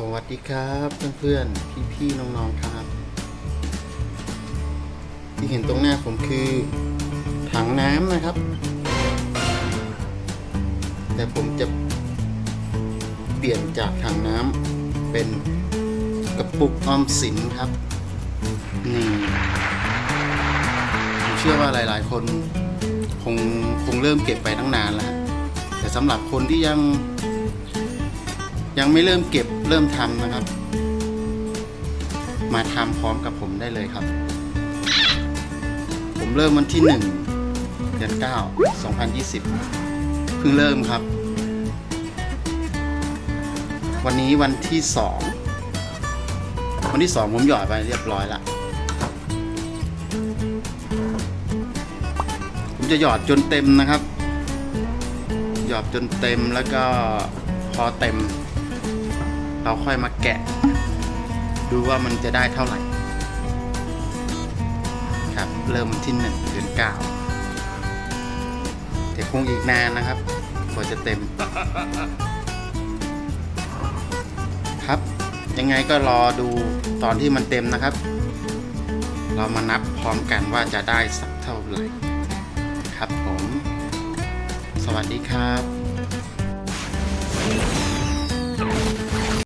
สวัสดีครับเพื่อนๆ พี่ๆ น้องๆ ครับ ที่เห็นตรงหน้าผมคือ ถังน้ำนะครับ แต่ผมจะเปลี่ยนจากถังน้ำเป็นกระปุกออมสินครับ นี่ผมเชื่อว่าหลายๆ คนคงคงเริ่มเก็บไปตั้งนานแล้ว แต่สำหรับคนที่ยัง ยังไม่เริ่มเก็บเริ่มทำนะครับ มาทำพร้อมกับผมได้เลยครับ ผมเริ่มวันที่ 1 เดือน 9 2020 เพิ่งเริ่มครับ วันนี้วันที่ 2 วันที่ 2 ผมหยอดไปเรียบร้อยละผมจะหยอดจนเต็มนะครับ หยอดจนเต็มแล้วก็พอเต็ม เราค่อยมาแกะ ดูว่ามันจะได้เท่าไหร่ ครับ เริ่มวันที่หนึ่งเดือนเก้าแต่คงอีกนานนะครับกว่าจะเต็ม ครับ ยังไงก็รอดูตอนที่มันเต็มนะครับ เรามานับพร้อมกันว่าจะได้สักเท่าไหร่ ครับผม สวัสดีครับ